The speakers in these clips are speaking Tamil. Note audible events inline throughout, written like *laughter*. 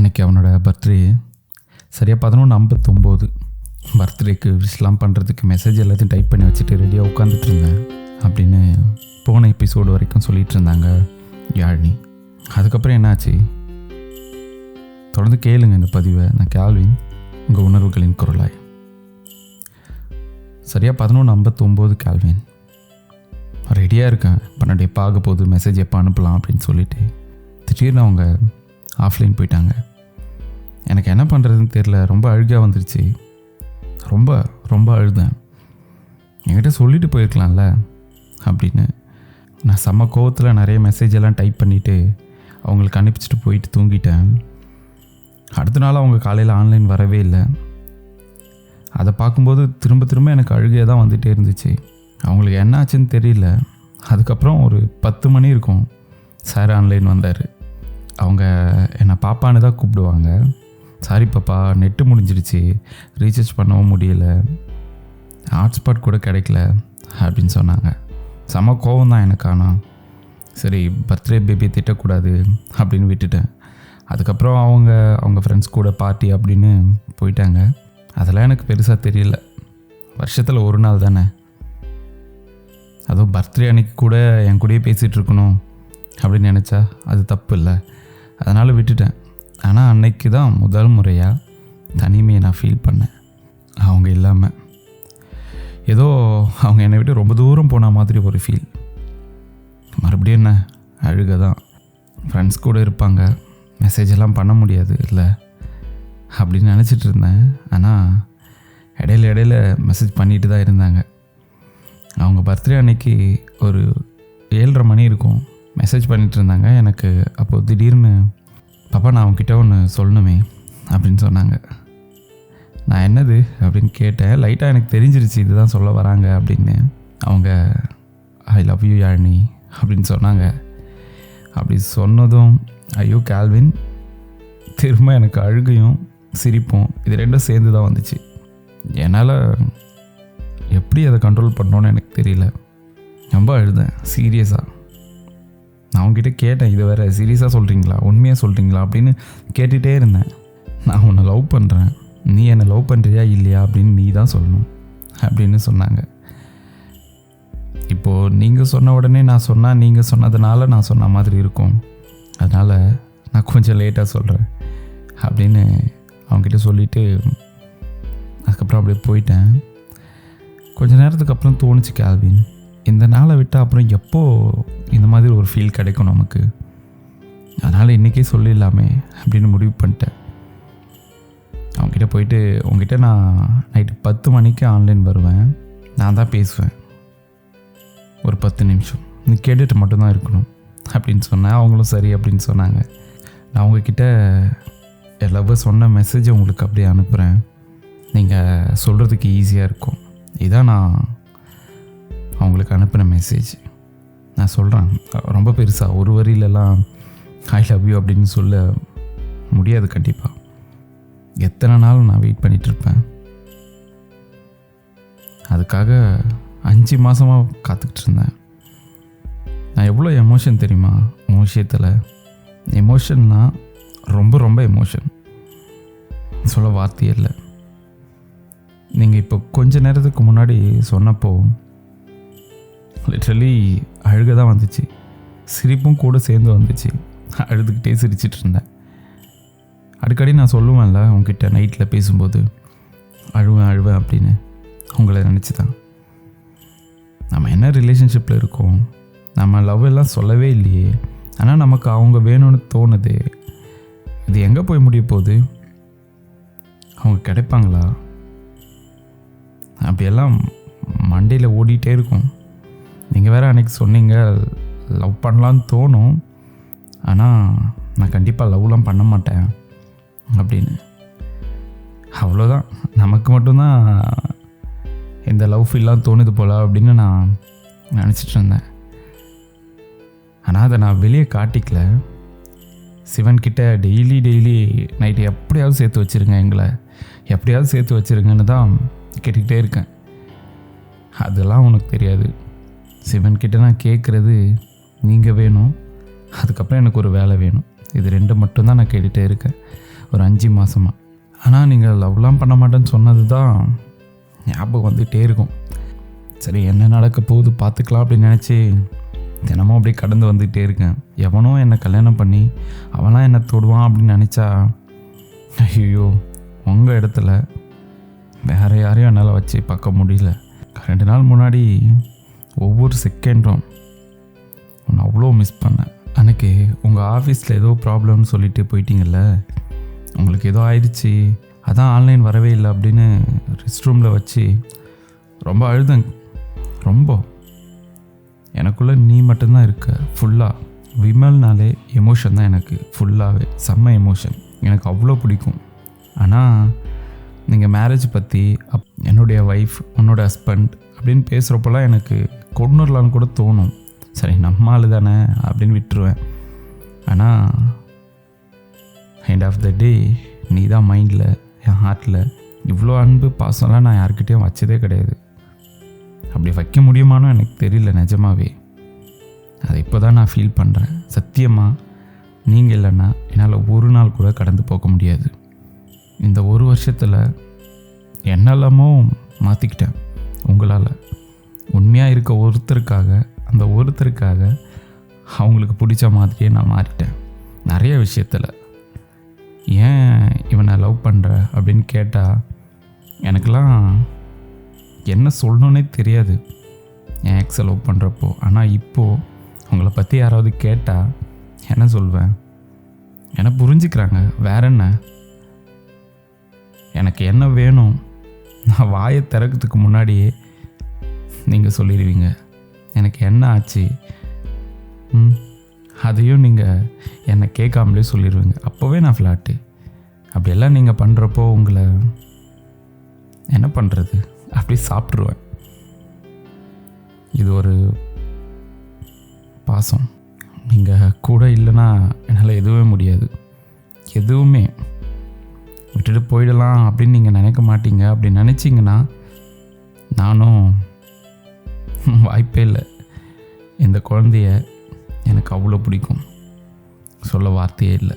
அன்றைக்கி அவனோட பர்த்டே சரியாக பதினொன்று ஐம்பத்தொம்போது. பர்த்டேக்கு விஷ்லாம் பண்ணுறதுக்கு மெசேஜ் எல்லாத்தையும் டைப் பண்ணி வச்சுட்டு ரெடியாக உட்காந்துட்டு இருந்தேன். அப்படின்னு போன எபிசோடு வரைக்கும் சொல்லிட்டு இருந்தாங்க யாழினி. அதுக்கப்புறம் என்னாச்சு? தொடர்ந்து கேளுங்க இந்த பதிவை. நான் கேள்வின் உங்கள் உணர்வுகளின் குரலாய். சரியாக பதினொன்று ஐம்பத்தொம்போது கேள்வின் ரெடியாக இருக்கேன். பன்னெண்டு எப்போ ஆக போகுது? மெசேஜ் எப்போ அனுப்பலாம் அப்படின்னு சொல்லிட்டு. திடீர்னு அவங்க ஆஃப்லைன் போயிட்டாங்க. எனக்கு என்ன பண்ணுறதுன்னு தெரில ரொம்ப அழுகாக வந்துருச்சு. ரொம்ப ரொம்ப அழுதேன். என்கிட்ட சொல்லிட்டு போயிருக்கலாம்ல அப்படின்னு. நான் செம்ம கோவத்தில் நிறைய மெசேஜ் எல்லாம் டைப் பண்ணிவிட்டு அவங்களுக்கு அனுப்பிச்சிட்டு போயிட்டு தூங்கிட்டேன். அடுத்த நாள் அவங்க காலையில் ஆன்லைன் வரவே இல்லை. அதை பார்க்கும்போது திரும்ப திரும்ப எனக்கு அழுகையாக தான் வந்துகிட்டே இருந்துச்சு. அவங்களுக்கு என்ன ஆச்சுன்னு தெரியல. அதுக்கப்புறம் ஒரு பத்து மணி இருக்கும். சார் ஆன்லைன் வந்தார். அவங்க என்னை பாப்பான்னு தான் கூப்பிடுவாங்க. சாரி பாப்பா நெட்டு முடிஞ்சிடுச்சு. ரீசார்ஜ் பண்ணவும் முடியல. ஹாட்ஸ்பாட் கூட கிடைக்கல அப்படின்னு சொன்னாங்க. செம கோவம் தான் எனக்கு ஆனால் சரி பர்த்டே பேபி திட்டக்கூடாது அப்படின்னு விட்டுட்டேன். அதுக்கப்புறம் அவங்க அவங்க ஃப்ரெண்ட்ஸ் கூட பார்ட்டி அப்படின்னு போயிட்டாங்க. அதெல்லாம் எனக்கு பெருசாக தெரியல. வருஷத்தில் ஒரு நாள் தானே. அதுவும் பர்த்டே அன்னைக்கு கூட என் கூடயே பேசிகிட்டு இருக்கணும் அப்படின்னு நினச்சா அது தப்பு இல்லை. அதனால் விட்டுட்டேன். ஆனால் அன்னைக்கு தான் முதல் முறையாக தனிமையை நான் ஃபீல் பண்ணேன். அவங்க இல்லாமல் ஏதோ அவங்க என்னை விட்டு ரொம்ப தூரம் போன மாதிரி ஒரு ஃபீல் மறுபடியும் என்ன? அழுக தான் ஃப்ரெண்ட்ஸ் கூட இருப்பாங்க. மெசேஜ் எல்லாம் பண்ண முடியாது. இல்லை. அப்படின்னு நினச்சிட்டு இருந்தேன். ஆனால் இடையில இடையில மெசேஜ் பண்ணிட்டு தான் இருந்தாங்க. அவங்க பர்த்டே அன்னைக்கு ஒரு ஏழரை மணி இருக்கும். மெசேஜ் பண்ணிகிட்டு இருந்தாங்க. எனக்கு அப்போது திடீர்னு பாப்பா நான் அவங்ககிட்ட ஒன்று சொல்லணுமே அப்படின்னு சொன்னாங்க. நான் என்னது அப்படின்னு கேட்டேன். லைட்டாக எனக்கு தெரிஞ்சிருச்சு இதுதான் சொல்ல வராங்க அப்படின்னு. அவங்க ஐ லவ் யூ யாழினி அப்படின்னு சொன்னாங்க. அப்படி சொன்னதும் ஐயோ கால்வின் திரும்ப எனக்கு அழுகையும் சிரிப்பும் இது ரெண்டும் சேர்ந்து தான் வந்துச்சு. என்னால் எப்படி அதை கண்ட்ரோல் பண்ணோன்னு எனக்கு தெரியல. ரொம்ப அழுதேன் சீரியஸாக நான் அவங்ககிட்ட கேட்டேன் இது வேறு சீரியஸாக சொல்கிறீங்களா உண்மையாக சொல்கிறீங்களா அப்படின்னு கேட்டுகிட்டே இருந்தேன். நான் உன்னை லவ் பண்ணுறேன் நீ என்னை லவ் பண்ணுறியா இல்லையா? அப்படின்னு நீ தான் சொல்லணும் அப்படின்னு சொன்னாங்க. இப்போது நீங்கள் சொன்ன உடனே நான் சொன்னால் நீங்கள் சொன்னதுனால நான் சொன்ன மாதிரி இருக்கும். அதனால் நான் கொஞ்சம் லேட்டாக சொல்கிறேன் அப்படின்னு அவங்ககிட்ட சொல்லிவிட்டு அதுக்கப்புறம் அப்படியே போயிட்டேன். கொஞ்ச நேரத்துக்கு அப்புறம் தோணுச்சு கேள்வின்னு இந்த நாளை விட்டால் அப்புறம் எப்போ இந்த மாதிரி ஒரு ஃபீல் கிடைக்கும் நமக்கு? அதனால் இன்றைக்கே சொல்லிடலாமே அப்படின்னு முடிவு பண்ணிட்டேன். அவங்ககிட்ட போயிட்டு உங்ககிட்ட நான் நைட்டு பத்து மணிக்கு ஆன்லைன் வருவேன். நான் தான் பேசுவேன். ஒரு பத்து நிமிஷம். நீ கேட்டுட்டு மட்டும்தான் இருக்கணும் அப்படின்னு சொன்னேன். அவங்களும் சரி அப்படின்னு சொன்னாங்க. நான் உங்ககிட்ட லவ்வர் சொன்ன மெசேஜை உங்களுக்கு அப்படியே அனுப்புகிறேன் நீங்கள் சொல்கிறதுக்கு ஈஸியாக இருக்கும். இதான் நான் அவங்களுக்கு அனுப்பின மெசேஜ் நான் சொல்கிறேன் ரொம்ப பெருசாக ஒரு வரியிலலாம் ஐ லவ் யூ அப்படின்னு சொல்ல முடியாது கண்டிப்பாக எத்தனை நாள் நான் வெயிட் பண்ணிகிட்ருப்பேன் அதுக்காக அஞ்சு மாதமாக காத்துக்கிட்டு இருந்தேன். நான் எவ்வளோ எமோஷன் தெரியுமா? உன் விஷயத்தில். எமோஷன்னா ரொம்ப ரொம்ப எமோஷன் சொல்ல வார்த்தையே இல்லை. நீங்கள் இப்போ கொஞ்ச நேரத்துக்கு முன்னாடி சொன்னப்போ லிட்ரலி அழுக தான் வந்துச்சு. சிரிப்பும் கூட சேர்ந்து வந்துச்சு. அழுதுகிட்டே சிரிச்சிட்டு இருந்தேன். அடிக்கடி நான் சொல்லுவேன்ல உங்ககிட்ட நைட்டில் பேசும்போது அழுவேன் அழுவேன் அப்படின்னு. உங்களை நினச்சி தான். நம்ம என்ன ரிலேஷன்ஷிப்பில் இருக்கோம்? நம்ம லவ் எல்லாம் சொல்லவே இல்லையே. ஆனால் நமக்கு அவங்க வேணும்னு தோணுது. இது எங்கே போய் முடிய போகுது? அவங்க கிடைப்பாங்களா? அப்படியெல்லாம் மண்டையில் ஓடிட்டே இருக்கும். நீங்கள் வேறு அன்றைக்கி சொன்னீங்க லவ் பண்ணலான்னு தோணும். ஆனால் நான் கண்டிப்பாக லவ்லாம் பண்ண மாட்டேன் அப்படின்னு. அவ்வளோதான் நமக்கு மட்டும்தான் இந்த லவ் ஃபீல்லாம் தோணுது போல் அப்படின்னு நான் நினச்சிட்டு இருந்தேன். ஆனால் அதை நான் வெளியே காட்டிக்கல. சிவன்கிட்ட டெய்லி டெய்லி நைட்டு எப்படியாவது சேர்த்து வச்சுருங்க எங்களை. எப்படியாவது சேர்த்து வச்சுருங்கன்னு தான் கேட்டுக்கிட்டே இருக்கேன். அதெல்லாம் உனக்கு தெரியாது. சிவன்கிட்ட நான் கேட்குறது நீங்கள் வேணும். அதுக்கப்புறம் எனக்கு ஒரு வேலை வேணும். இது ரெண்டு மட்டும்தான் நான் கேட்டுகிட்டே இருக்கேன். ஒரு அஞ்சு மாதமாக ஆனால் நீங்கள் லவ்லாம் பண்ண மாட்டேன்னு சொன்னது தான் ஞாபகம் வந்துகிட்டே இருக்கும். சரி என்ன நடக்க போகுது பார்த்துக்கலாம் அப்படின்னு நினச்சி தினமும் அப்படியே கடந்து வந்துக்கிட்டே இருக்கேன். எவனோ என்னை கல்யாணம் பண்ணி அவனாம் என்னை தொடுவான் அப்படின்னு நினச்சா ஐயோ உங்கள் இடத்துல வேறு யாரையும் என்னால் வச்சு பார்க்க முடியல. ரெண்டு நாள் முன்னாடி ஒவ்வொரு செகண்டும் உன்னை அவ்வளோ மிஸ் பண்ணேன். அன்றைக்கி உங்கள் ஆஃபீஸில் ஏதோ ப்ராப்ளம்னு சொல்லிட்டு போயிட்டீங்கல்ல? உங்களுக்கு ஏதோ ஆயிடுச்சு. அதான் ஆன்லைன் வரவே இல்லை அப்படின்னு ரெஸ்ட் ரூமில் வச்சு ரொம்ப அழுதங்க ரொம்ப. எனக்குள்ளே நீ மட்டும்தான் இருக்க. ஃபுல்லாக விமல்னாலே எமோஷன் தான் எனக்கு. ஃபுல்லாகவே செம்ம எமோஷன் எனக்கு அவ்வளோ பிடிக்கும். ஆனால் நீங்கள் மேரேஜ் பற்றி அப் என்னுடைய ஒய்ஃப் உன்னோட ஹஸ்பண்ட் அப்படின்னு பேசுகிறப்பெல்லாம் எனக்கு கொண்டுடலான்னு கூட தோணும். சரி நம்ம ஆள் தானே அப்படின்னு விட்டுருவேன். ஆனால் எண்ட் ஆஃப் த டே நீ தான் மைண்டில் என் ஹார்ட்டில் இவ்வளோ அன்பு பாசம்லாம் நான் யார்கிட்டேயும் வச்சதே கிடையாது. அப்படி வைக்க முடியுமான்னு எனக்கு தெரியல நிஜமாவே. அதை இப்போ தான் நான் ஃபீல் பண்ணுறேன் சத்தியமாக நீங்கள் இல்லைன்னா என்னால் ஒரு நாள் கூட கடந்து போக முடியாது. இந்த ஒரு வருஷத்தில் என்னெல்லாமோ மாற்றிக்கிட்டேன் உங்களால். உண்மையாக இருக்க ஒருத்தருக்காக அந்த ஒருத்தருக்காக அவங்களுக்கு பிடிச்ச மாதிரியே நான் மாறிட்டேன். நிறைய விஷயத்தில். ஏன் இவனை லவ் பண்ணுற அப்படின்னு கேட்டால் எனக்கெல்லாம் என்ன சொல்லணுன்னே தெரியாது. என் எக்ஸை லவ் பண்ணுறப்போ ஆனால் இப்போது உங்களை பற்றி யாராவது கேட்டால் என்ன சொல்வேன்? என்னை புரிஞ்சுக்கிறாங்க? வேற என்ன? எனக்கு என்ன வேணும்? நான் வாயை திறக்கிறதுக்கு முன்னாடியே நீங்கள் சொல்லிடுவீங்க. எனக்கு என்ன ஆச்சு? ம் அதையும் நீங்கள் என்னை கேட்காமலே சொல்லிடுவீங்க. அப்போவே நான் ஃப்ளாட்டு அப்படியெல்லாம் நீங்கள் பண்ணுறப்போ உங்களை என்ன பண்ணுறது அப்படி சாப்பிட்ருவேன் இது ஒரு பாசம். நீங்கள் கூட இல்லைன்னா என்னால் எதுவுமே முடியாது. எதுவுமே. விட்டுட்டு போயிடலாம் அப்படின்னு நீங்கள் நினைக்க மாட்டீங்க. அப்படி நினச்சிங்கன்னா நானும் *laughs* வாய்ப்பே இல்லை. இந்த குழந்தைய எனக்கு அவ்வளோ பிடிக்கும். சொல்ல வார்த்தையே இல்லை.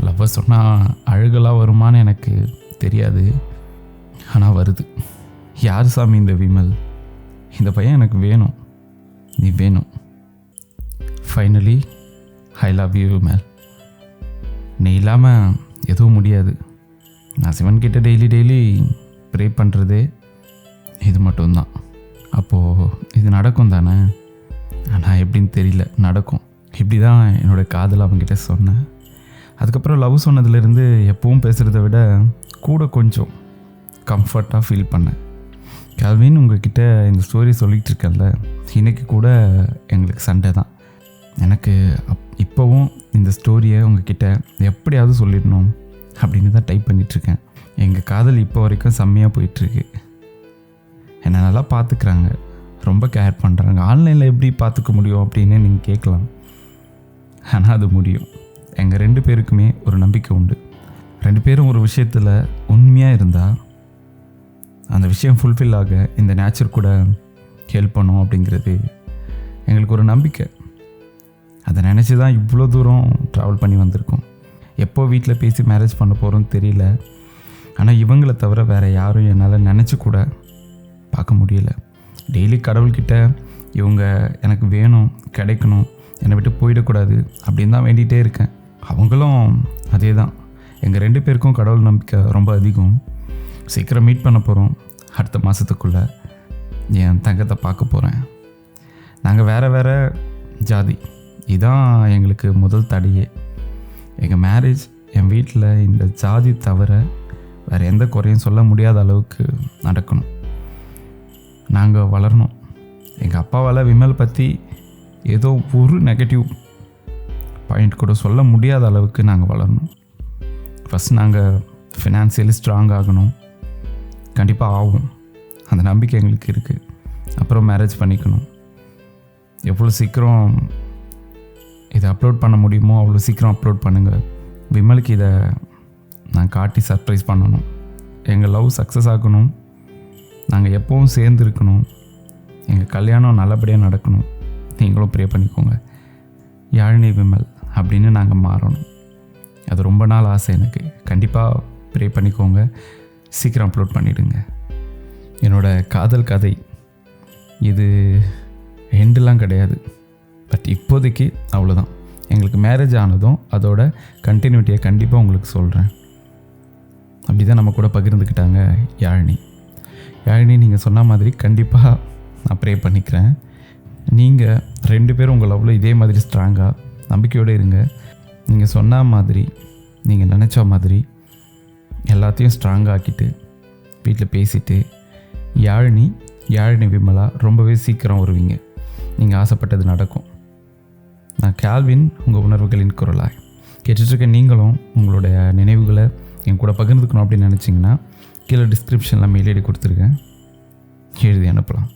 லவ்வை சொன்னால் அழுகலாக வருமான்னு எனக்கு தெரியாது. ஆனால் வருது. யார் சாமி இந்த விமல்? இந்த பையன் எனக்கு வேணும். நீ வேணும். Finally I love you Vimal நீ இல்லாமல் எதுவும் முடியாது. நான் சிவன்கிட்ட டெய்லி டெய்லி ப்ரே பண்ணுறதே இது மட்டும்தான். அப்போது இது நடக்கும் தானே? ஆனால் எப்படின்னு தெரியல. நடக்கும். இப்படி தான் என்னோடய காதல் அவங்ககிட்ட சொன்னேன். அதுக்கப்புறம் லவ் சொன்னதுலேருந்து எப்பவும் பேசுகிறத விட கூட கொஞ்சம் கம்ஃபர்ட்டாக ஃபீல் பண்ணேன். கல்வின் உங்ககிட்ட இந்த ஸ்டோரி சொல்லிகிட்டு இருக்கேன்ல இன்றைக்கி கூட எங்களுக்கு சண்டை தான். எனக்கு அப் இப்போவும் இந்த ஸ்டோரியை உங்ககிட்ட எப்படியாவது சொல்லிடணும் அப்படின்னு தான் டைப் பண்ணிகிட்ருக்கேன் எங்கள் காதல் இப்போ வரைக்கும் செம்மையாக போயிட்டுருக்கு என்னை நல்லா பார்த்துக்கிறாங்க. ரொம்ப கேர் பண்ணுறாங்க ஆன்லைனில் எப்படி பார்த்துக்க முடியும் அப்படின்னு நீங்கள் கேட்கலாம். ஆனால் அது முடியும். எங்கள் ரெண்டு பேருக்குமே ஒரு நம்பிக்கை உண்டு. ரெண்டு பேரும் ஒரு விஷயத்தில் உண்மையாக இருந்தால் அந்த விஷயம் ஃபுல்ஃபில் ஆக இந்த நேச்சர் கூட ஹெல்ப் பண்ணும் அப்படிங்கிறது எங்களுக்கு ஒரு நம்பிக்கை. அதை நினச்சி தான் இவ்வளோ தூரம் ட்ராவல் பண்ணி வந்திருக்கோம். எப்போ வீட்டில் பேசி மேரேஜ் பண்ண போகிறோன்னு தெரியல. ஆனால் இவங்களை தவிர வேறு யாரும் என்னால் நினச்சி கூட பார்க்க முடியல. டெய்லி கடவுள்கிட்ட இவங்க எனக்கு வேணும் கிடைக்கணும் என்னை விட்டு போயிடக்கூடாது அப்படின்னு தான் வேண்டிகிட்டே இருக்கேன். அவங்களும் அதே தான் எங்கள் ரெண்டு பேருக்கும் கடவுள் நம்பிக்கை ரொம்ப அதிகம். சீக்கிரம் மீட் பண்ண போகிறோம் அடுத்த மாதத்துக்குள்ளே என் தங்கத்தை பார்க்க போகிறேன் நாங்கள் வேறு வேறு ஜாதி. இதான் எங்களுக்கு முதல் தடையே. எங்கள் மேரேஜ் என் வீட்டில் இந்த ஜாதி தவிர வேறு எந்த குறையும் சொல்ல முடியாத அளவுக்கு நடக்கணும். நாங்கள் வளரணும். எங்கள் அப்பாவால் விமல் பற்றி ஏதோ ஒரு நெகட்டிவ் பாயிண்ட் கூட சொல்ல முடியாத அளவுக்கு நாங்கள் வளரணும். ஃபஸ்ட் நாங்கள் ஃபினான்சியலி ஸ்ட்ராங் ஆகணும். கண்டிப்பாக ஆகும் அந்த நம்பிக்கை எங்களுக்கு இருக்குது அப்புறம் மேரேஜ் பண்ணிக்கணும். எவ்வளோ சீக்கிரம் இதை அப்லோட் பண்ண முடியுமோ அவ்வளோ சீக்கிரம் அப்லோட் பண்ணுங்கள் விமலுக்கு இதை நான் காட்டி சர்ப்ரைஸ் பண்ணணும். எங்கள் லவ் சக்ஸஸ் ஆகணும். நாங்கள் எப்போவும் சேர்ந்துருக்கணும். எங்கள் கல்யாணம் நல்லபடியாக நடக்கணும். நீங்களும் ப்ரே பண்ணிக்கோங்க. யாழினி விமல் அப்படின்னு நாங்கள் மாறணும். அது ரொம்ப நாள் ஆசை எனக்கு. கண்டிப்பாக ப்ரே பண்ணிக்கோங்க. சீக்கிரம் அப்லோட் பண்ணிவிடுங்க என்னோட காதல் கதை. இது எண்டெலாம் கிடையாது. பட் இப்போதைக்கு அவ்வளோதான் எங்களுக்கு மேரேஜ் ஆனதும் அதோட கண்டினியூட்டியை கண்டிப்பாக உங்களுக்கு சொல்கிறேன் அப்படி தான் நம்ம கூட பகிர்ந்துக்கிட்டாங்க யாழினி. யாழினி நீங்கள் சொன்ன மாதிரி கண்டிப்பாக நான் ப்ரே பண்ணிக்கிறேன். நீங்கள் ரெண்டு பேரும் உங்கள் லவ்வில் இதே மாதிரி ஸ்ட்ராங்காக நம்பிக்கையோடு இருங்க. நீங்கள் சொன்ன மாதிரி நீங்கள் நினச்ச மாதிரி எல்லாத்தையும் ஸ்ட்ராங்காக ஆக்கிட்டு வீட்டில் பேசிட்டு யாழினி யாழினி விமலா ரொம்பவே சீக்கிரம் வருவீங்க. நீங்கள் ஆசைப்பட்டது நடக்கும். நான் கேல்வின் உங்கள் உணர்வுகளின் குரலாய். கேட்டுட்ருக்க நீங்களும் உங்களுடைய நினைவுகளை என் கூட பகிர்ந்துக்கணும் அப்படின்னு நினச்சிங்கன்னா கீழே டிஸ்கிரிப்ஷனில் மெயில் ஐடி கொடுத்துருக்கேன். எழுதி அனுப்பலாம்.